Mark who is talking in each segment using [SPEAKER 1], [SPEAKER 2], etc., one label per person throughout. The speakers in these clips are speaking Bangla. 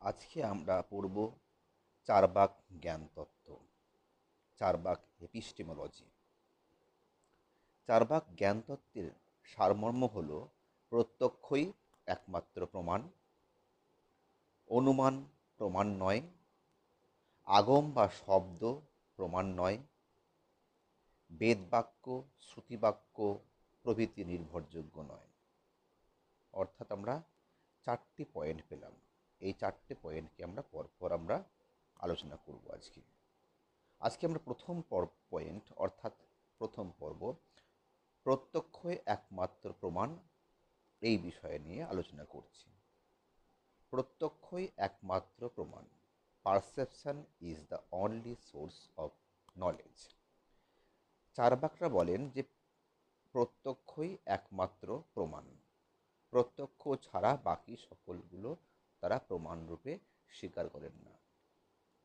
[SPEAKER 1] আজকে আমরা পড়ব চারবাক জ্ঞানতত্ত্ব, চারবাক এপিস্টেমোলজি চারবাক জ্ঞানতত্ত্বের সারমর্ম হল প্রত্যক্ষই একমাত্র প্রমাণ, অনুমান প্রমাণ নয়, আগম বা শব্দ প্রমাণ নয়, বেদবাক্য, শ্রুতিবাক্য প্রভৃতি নির্ভরযোগ্য নয়। অর্থাৎ আমরা চারটি পয়েন্ট পেলাম। এই চারটে পয়েন্টকে আমরা পরপর আমরা আলোচনা করব আজকে। আজকে আমরা প্রথম পয়েন্ট অর্থাৎ প্রথম পর্ব, প্রত্যক্ষই একমাত্র প্রমাণ এই বিষয়ে নিয়ে আলোচনা করছি। প্রত্যক্ষই একমাত্র প্রমাণ perception is the only source of knowledge চারবাকরা বলেন যে প্রত্যক্ষই একমাত্র প্রমাণ, প্রত্যক্ষ ছাড়া বাকি সকলগুলো তারা প্রমাণরূপে স্বীকার করেন না।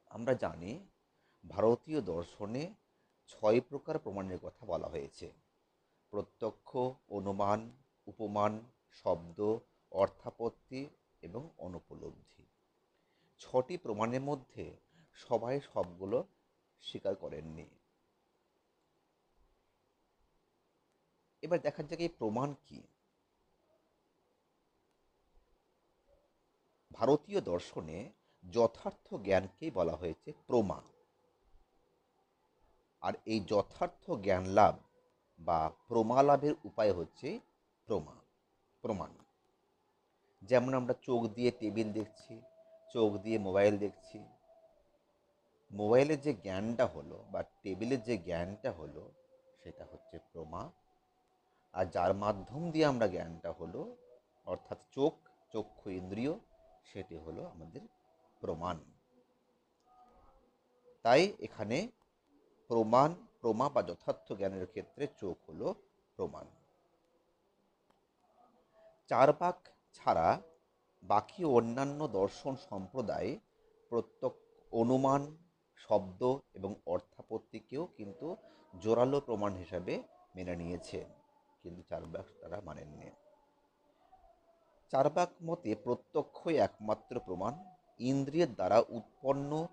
[SPEAKER 1] আমরা জানি ভারতীয় দর্শনে ছয় প্রকার প্রমাণের কথা বলা হয়েছে। প্রত্যক্ষ, অনুমান, উপমান, শব্দ, অর্থাপত্তি এবং অনুপলব্ধি। ছটি প্রমাণের মধ্যে সবাই সবগুলো স্বীকার করেননি। এবার দেখা যাক এই প্রমাণ কি। ভারতীয় দর্শনে যথার্থ জ্ঞানকেই বলা হয়েছে প্রমা আর এই যথার্থ জ্ঞান লাভ বা প্রমা লাভের উপায় হচ্ছে প্রমা প্রমাণ। যেমন আমরা চোখ দিয়ে টেবিল দেখছি, চোখ দিয়ে মোবাইল দেখছি। মোবাইলের যে জ্ঞানটা হলো বা টেবিলের যে জ্ঞানটা হলো সেটা হচ্ছে প্রমা আর যার মাধ্যম দিয়ে আমরা জ্ঞানটা হলো, অর্থাৎ চোখ, চক্ষু ইন্দ্রিয় সেটি হলো আমাদের প্রমাণ। তাই এখানে প্রমাণ, প্রমা বা যথার্থ জ্ঞানের ক্ষেত্রে চোখ হলো প্রমাণ। চারবাক ছাড়া বাকি অন্যান্য দর্শন সম্প্রদায় প্রত্যক অনুমান, শব্দ এবং অর্থাপত্তিকেও কিন্তু জোরালো প্রমাণ হিসাবে মেনে নিয়েছে। কিন্তু চারবাক তারা মানেননি। চারবাক মতে প্রত্যক্ষই একমাত্র প্রমাণ, ইন্দ্রিয়ের দ্বারা উৎপন্ন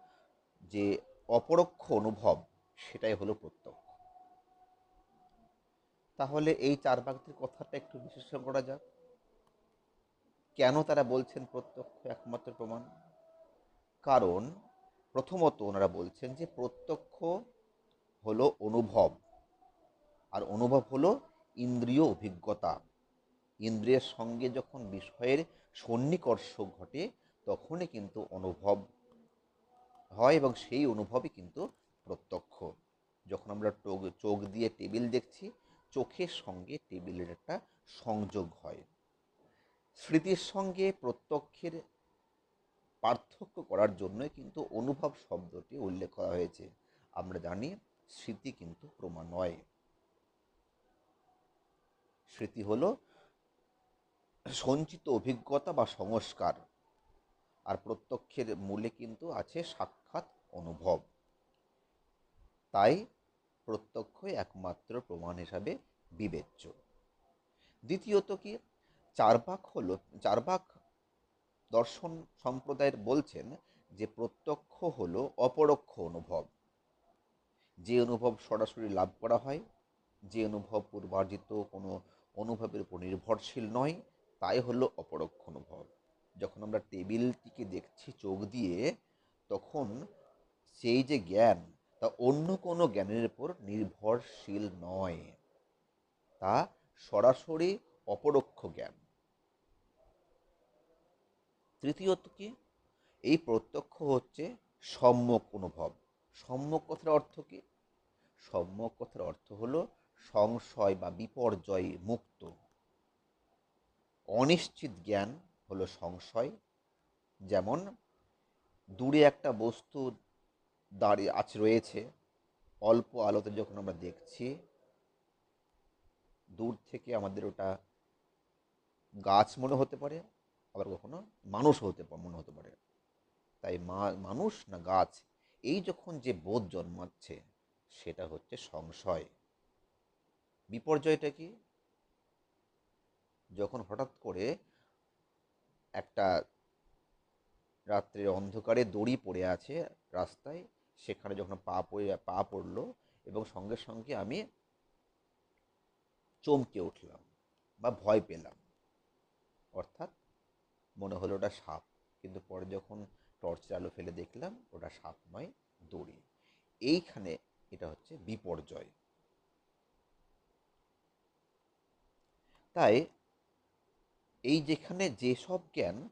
[SPEAKER 1] যে অপরোক্ষ অনুভব, সেটাই হলো প্রত্যক্ষ। তাহলে এই চার বাগদের কথাটা একটু বিশ্লেষণ করা যাক। কেন তারা বলছেন প্রত্যক্ষ একমাত্র প্রমাণ? কারণ প্রথমত ওনারা বলছেন যে প্রত্যক্ষ হলো অনুভব, আর অনুভব হলো ইন্দ্রিয় অভিজ্ঞতা। ইন্দ্রিয়ের সঙ্গে যখন বিষয়ের সন্নিকর্ষ ঘটে, তখনই কিন্তু অনুভব হয় এবং সেই অনুভবই কিন্তু প্রত্যক্ষ। যখন আমরা চোখ দিয়ে টেবিল দেখছি, চোখের সঙ্গে টেবিলের একটা সংযোগ হয়। স্মৃতির সঙ্গে প্রত্যক্ষের পার্থক্য করার জন্য কিন্তু অনুভব শব্দটি উল্লেখ করা হয়েছে। আমরা জানি স্মৃতি কিন্তু প্রমাণ নয় স্মৃতি হলো সঞ্চিত অভিজ্ঞতা বা সংস্কার। আর প্রত্যক্ষের মূলে কিন্তু আছে সাক্ষাৎ অনুভব। তাই প্রত্যক্ষই একমাত্র প্রমাণ হিসাবে বিবেচ্য। দ্বিতীয়ত কি? চারবাক হল, চারবাক দর্শন সম্প্রদায়ের বলছেন যে প্রত্যক্ষ হল অপরোক্ষ অনুভব। যে অনুভব সরাসরি লাভ করা হয়, যে অনুভব পূর্বার্জিত কোনো অনুভবের উপর নির্ভরশীল নয় তাই হলো অপরোক্ষ অনুভব। যখন আমরা টেবিলটিকে দেখছি চোখ দিয়ে, তখন সেই যে জ্ঞান, তা অন্য কোনো জ্ঞানের উপর নির্ভরশীল নয়। তা সরাসরি অপরোক্ষ জ্ঞান। তৃতীয়ত কি? এই প্রত্যক্ষ হচ্ছে সম্যক অনুভব। সম্যক কথার অর্থ কি? সম্যক কথার অর্থ হলো সংশয় বা বিপর্যয় মুক্ত। অনিশ্চিত জ্ঞান হলো সংশয়। যেমন দূরে একটা বস্তু দাঁড়িয়ে আছে, রয়েছে, অল্প আলোতে যখন আমরা দেখছি, দূর থেকে আমাদের ওটা গাছ মনে হতে পারে, আবার কখনো মানুষ হতে মনে হতে পারে। তাই মানুষ না গাছ, এই যখন যে বোধ জন্মাচ্ছে, সেটা হচ্ছে সংশয়। বিপর্যয়টা কি? যখন হঠাৎ করে একটা রাত্রের অন্ধকারে দড়ি পড়ে আছে রাস্তায়, সেখানে যখন পা পড়ে, পা পড়ল এবং সঙ্গে সঙ্গে আমি চমকে উঠলাম বা ভয় পেলাম। অর্থাৎ মনে হলো ওটা সাপ, কিন্তু পরে যখন টর্চের আলো ফেলে দেখলাম, ওটা সাপ নয়, দড়ি। এইখানে এটা হচ্ছে বিপর্যয়। তাই এই যেখানে যেসব জ্ঞান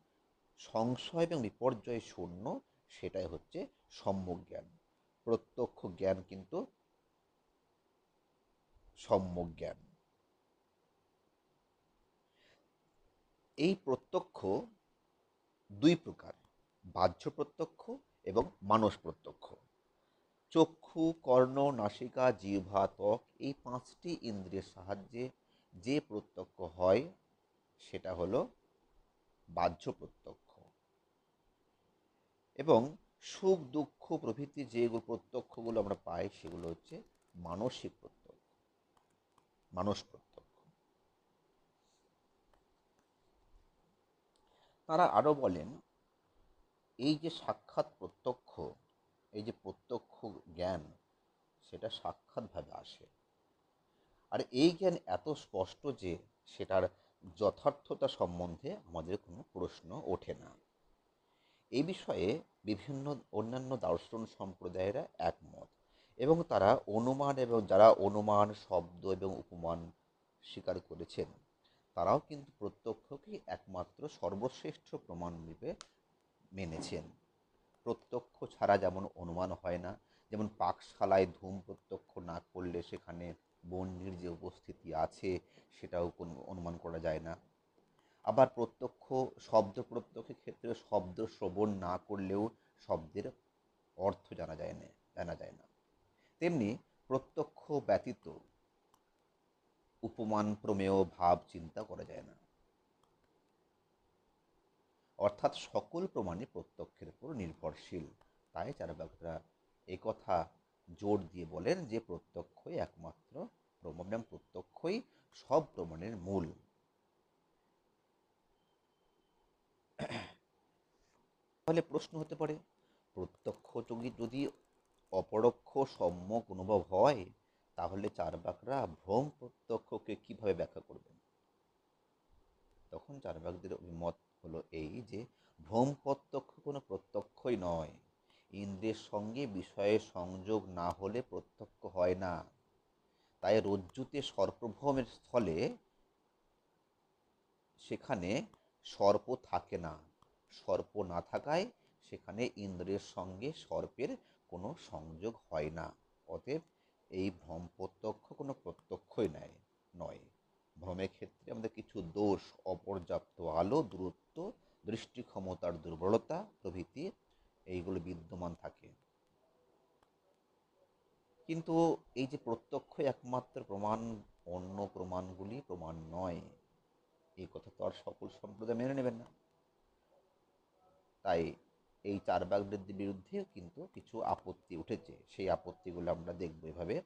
[SPEAKER 1] সংশয় এবং বিপর্যয় শূন্য, সেটাই হচ্ছে সম্যক জ্ঞান। প্রত্যক্ষ জ্ঞান কিন্তু সম্যক জ্ঞান। এই প্রত্যক্ষ দুই প্রকার, বাহ্য প্রত্যক্ষ এবং মানস প্রত্যক্ষ। চক্ষু, কর্ণ, নাসিকা, জিহ্বা, ত্বক, এই পাঁচটি ইন্দ্রিয়ের সাহায্যে যে প্রত্যক্ষ হয় সেটা হলো বাহ্য প্রত্যক্ষ। এবং সুখ, দুঃখ প্রভৃতি যে প্রত্যক্ষগুলো আমরা পাই সেগুলো হচ্ছে মানসিক প্রত্যক্ষ, মানস প্রত্যক্ষ। তারা আরও বলেন, এই যে সাক্ষাৎ প্রত্যক্ষ, এই যে প্রত্যক্ষ জ্ঞান, সেটা সাক্ষাৎভাবে আসে। আর এই জ্ঞান এত স্পষ্ট যে সেটার যথার্থতা সম্বন্ধে আমাদের কোনো প্রশ্ন ওঠে না। এই বিষয়ে বিভিন্ন অন্যান্য দার্শন সম্প্রদায়েরা একমত এবং তারা অনুমান এবং যারা অনুমান, শব্দ এবং উপমান স্বীকার করেছেন, তারাও কিন্তু প্রত্যক্ষকে একমাত্র সর্বশ্রেষ্ঠ প্রমাণ রূপে মেনেছেন। প্রত্যক্ষ ছাড়া যেমন অনুমান হয় না, যেমন পাকশালায় ধূম প্রত্যক্ষ না করলে সেখানে বন্যির যে উপস্থিতি আছে, সেটাও কোনো অনুমান করা যায় না। আবার প্রত্যক্ষ, শব্দ প্রত্যক্ষের ক্ষেত্রে শব্দ শ্রবণ না করলেও শব্দের অর্থ জানা যায় না, জানা যায় না। তেমনি প্রত্যক্ষ ব্যতীত উপমান, প্রমেয়, ভাব, চিন্তা করা যায় না। অর্থাৎ সকল প্রমাণই প্রত্যক্ষের উপর নির্ভরশীল। তাই চারবাকরা কথা জোর দিয়ে বলেন যে প্রত্যক্ষই একমাত্র এবং প্রত্যক্ষই সব প্রমাণের মূল। তাহলে প্রশ্ন হতে পারে, প্রত্যক্ষ যদি অপরোক্ষ সম্যক অনুভব হয়, তাহলে চারবাকরা ভ্রম প্রত্যক্ষকে কীভাবে ব্যাখ্যা করবেন? তখন চারবাকদের অভিমত হলো এই যে, ভ্রম প্রত্যক্ষ কোনো প্রত্যক্ষই নয়। ইন্দ্রের সঙ্গে বিষয়ের সংযোগ না হলে প্রত্যক্ষ হয় না। তাই রজ্জুতে সর্পভ্রমের স্থলে সেখানে সর্প থাকে না। সর্প না থাকায় সেখানে ইন্দ্রের সঙ্গে সর্পের কোনো সংযোগ হয় না। অতএব এই ভ্রম প্রত্যক্ষ কোনো প্রত্যক্ষই নেয় নয়। ভ্রমের ক্ষেত্রে আমাদের কিছু দোষ, অপর্যাপ্ত আলো, দূরত্ব দৃষ্টি ক্ষমতার দুর্বলতা প্রভৃতি এইগুলো বিদ্যমান থাকে। কিন্তু এই যে প্রত্যক্ষ একমাত্র প্রমাণ, অন্য প্রমাণগুলি প্রমাণ নয়, এই কথা তো আর সকল সম্প্রদায় মেনে নেবেন না। তাই এই চারবাগদের বিরুদ্ধে কিন্তু কিছু আপত্তি উঠেছে। সেই আপত্তিগুলো আমরা দেখব এভাবে।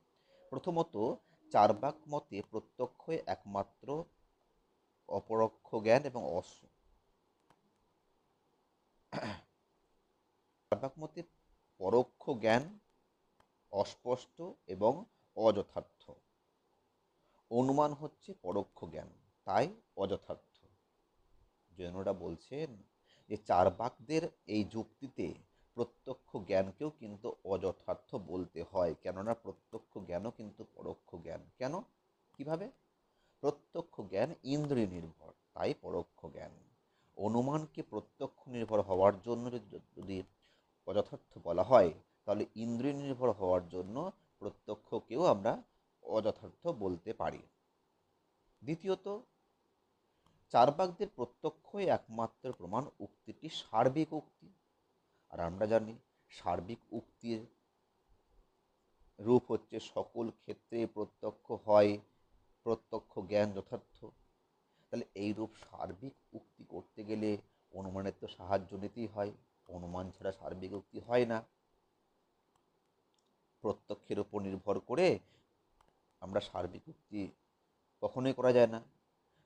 [SPEAKER 1] প্রথমত চারবাক মতে প্রত্যক্ষ একমাত্র অপরোক্ষ জ্ঞান এবং অস চারবাক মতে পরোক্ষ জ্ঞান, অস্পষ্ট এবং অযথার্থ। অনুমান হচ্ছে পরোক্ষ জ্ঞান, তাই অযথার্থ। জৈনরা বলছেন যে চারবাকদের এই যুক্তিতে প্রত্যক্ষ জ্ঞানকেও কিন্তু অযথার্থ বলতে হয়, কেননা প্রত্যক্ষ জ্ঞানও কিন্তু পরোক্ষ জ্ঞান। কেন? কীভাবে? প্রত্যক্ষ জ্ঞান ইন্দ্রিয় নির্ভর তাই পরোক্ষ জ্ঞান। অনুমানকে প্রত্যক্ষ নির্ভর হওয়ার জন্য যদি অযথার্থ বলা হয়, তাহলে ইন্দ্রিয় নির্ভর হওয়ার জন্য প্রত্যক্ষকেও আমরা অযথার্থ বলতে পারি। দ্বিতীয়ত চারবাকদের প্রত্যক্ষই একমাত্র প্রমাণ উক্তিটি সার্বিক উক্তি। আর আমরা জানি, সার্বিক উক্তির রূপ হচ্ছে সকল ক্ষেত্রে প্রত্যক্ষ হয়, প্রত্যক্ষ জ্ঞান যথার্থ। তাহলে এই রূপ সার্বিক উক্তি করতে গেলে অনুমানের তো সাহায্য নিতেই হয়। অনুমান ছাড়া সার্বিক উক্তি হয় না। প্রত্যক্ষের উপর নির্ভর করে আমরা সার্বিক উক্তি কখনোই করা যায় না।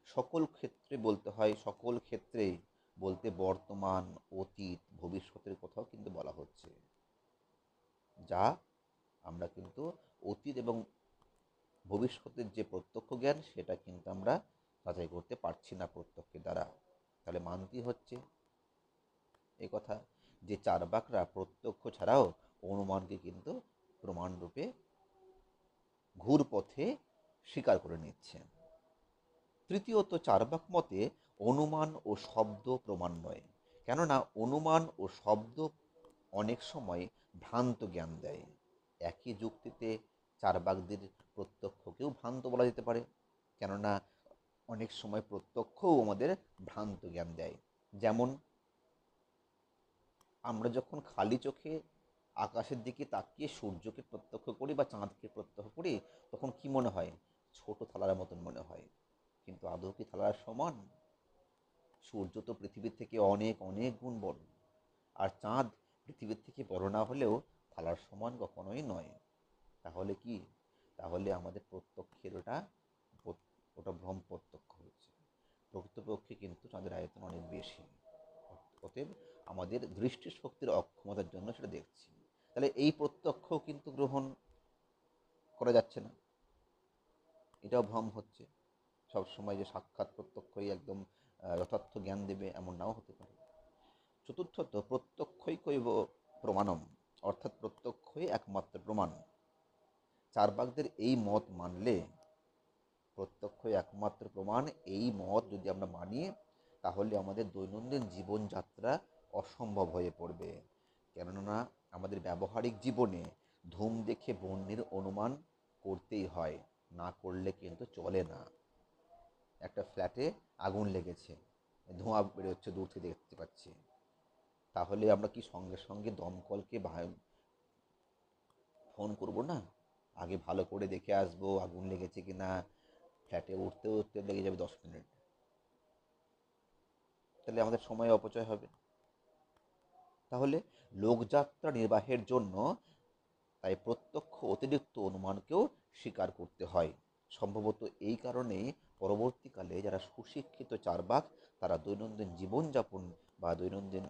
[SPEAKER 1] সকল ক্ষেত্রে বলতে হয়, সকল ক্ষেত্রে বলতে বর্তমান, অতীত, ভবিষ্যতের কথাও কিন্তু বলা হচ্ছে। যা আমরা কিন্তু অতীত এবং ভবিষ্যতের যে প্রত্যক্ষ জ্ঞান, সেটা কিন্তু আমরা যাচাই করতে পারছি না প্রত্যক্ষের দ্বারা। তাহলে মানতেই হচ্ছে। এ কথা যে চারবাকরা প্রত্যক্ষ ছাড়াও অনুমানকে কিন্তু প্রমাণরূপে ঘুরপথে স্বীকার করে নিচ্ছে। তৃতীয়ত চারবাক মতে অনুমান ও শব্দ প্রমাণ নয়, কেননা অনুমান ও শব্দ অনেক সময় ভ্রান্ত জ্ঞান দেয়। একই যুক্তিতে চারবাকদের প্রত্যক্ষকেও ভ্রান্ত বলা যেতে পারে, কেননা অনেক সময় প্রত্যক্ষও আমাদের ভ্রান্ত জ্ঞান দেয়। যেমন আমরা যখন খালি চোখে আকাশের দিকে তাকিয়ে সূর্যকে প্রত্যক্ষ করি বা চাঁদকে প্রত্যক্ষ করি, তখন কি মনে হয়? ছোট থালার মতন মনে হয়। কিন্তু আদৌ কি থালার সমান? সূর্য তো পৃথিবীর থেকে অনেক অনেক গুণ বড়। আর চাঁদ পৃথিবীর থেকে বড় না হলেও থালার সমান কখনোই নয়। তাহলে কি? তাহলে আমাদের প্রত্যক্ষের ওটা ওটা ভ্রম প্রত্যক্ষ হচ্ছে। প্রকৃতপক্ষে কিন্তু চাঁদের আয়তন অনেক বেশি। অতএব আমাদের দৃষ্টিশক্তির অক্ষমতার জন্য সেটা দেখছি। তাহলে এই প্রত্যক্ষ কিন্তু গ্রহণ করা যাচ্ছে না। এটাও ভ্রম হচ্ছে। সবসময় যে সাক্ষাৎ প্রত্যক্ষই একদম যথার্থ জ্ঞান দেবে এমন নাও হতে পারে। চতুর্থত, প্রত্যক্ষই কৈব প্রমাণম, অর্থাৎ প্রত্যক্ষই একমাত্র প্রমাণ। চারবাগদের এই মত মানলে প্রত্যক্ষই একমাত্র প্রমাণ। এই মত যদি আমরা মানি, তাহলে আমাদের দৈনন্দিন জীবনযাত্রা অসম্ভব হয়ে পড়বে। কেননা, আমাদের ব্যবহারিক জীবনে ধূম দেখে বন্যের অনুমান করতেই হয়, না করলে কিন্তু চলে না। একটা ফ্ল্যাটে আগুন লেগেছে, ধোঁয়া বেরোচ্ছে, দূর থেকে দেখতে পাচ্ছি। তাহলে আমরা কি সঙ্গে সঙ্গে দমকলকে ফোন করব না? আগে ভালো করে দেখে আসব আগুন লেগেছে কি না ফ্ল্যাটে উঠতে উঠতে লেগে যাবে দশ মিনিট। তাহলে আমাদের সময় অপচয় হবে। তাহলে লোকযাত্রা নির্বাহের জন্য তাই প্রত্যক্ষ অতিরিক্ত অনুমানকেও স্বীকার করতে হয়। সম্ভবত এই কারণেই পরবর্তীকালে যারা সুশিক্ষিত চারবাক, তারা দৈনন্দিন জীবনযাপন বা দৈনন্দিন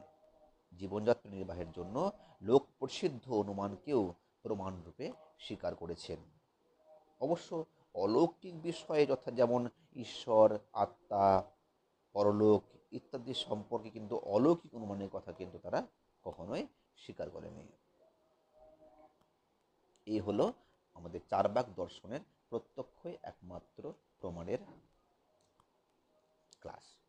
[SPEAKER 1] জীবনযাত্রা নির্বাহের জন্য লোক প্রসিদ্ধ অনুমানকেও প্রমাণরূপে স্বীকার করেছেন। অবশ্য অলৌকিক বিষয়ে যথা যেমন ঈশ্বর, আত্মা, পরলোক ইত্যাদি সম্পর্কে কিন্তু অলৌকিক অনুমানের কথা কিন্তু তারা কখনোই স্বীকার করেনি। এই হলো আমাদের চারবাক দর্শনের প্রত্যক্ষই একমাত্র প্রমাণের ক্লাস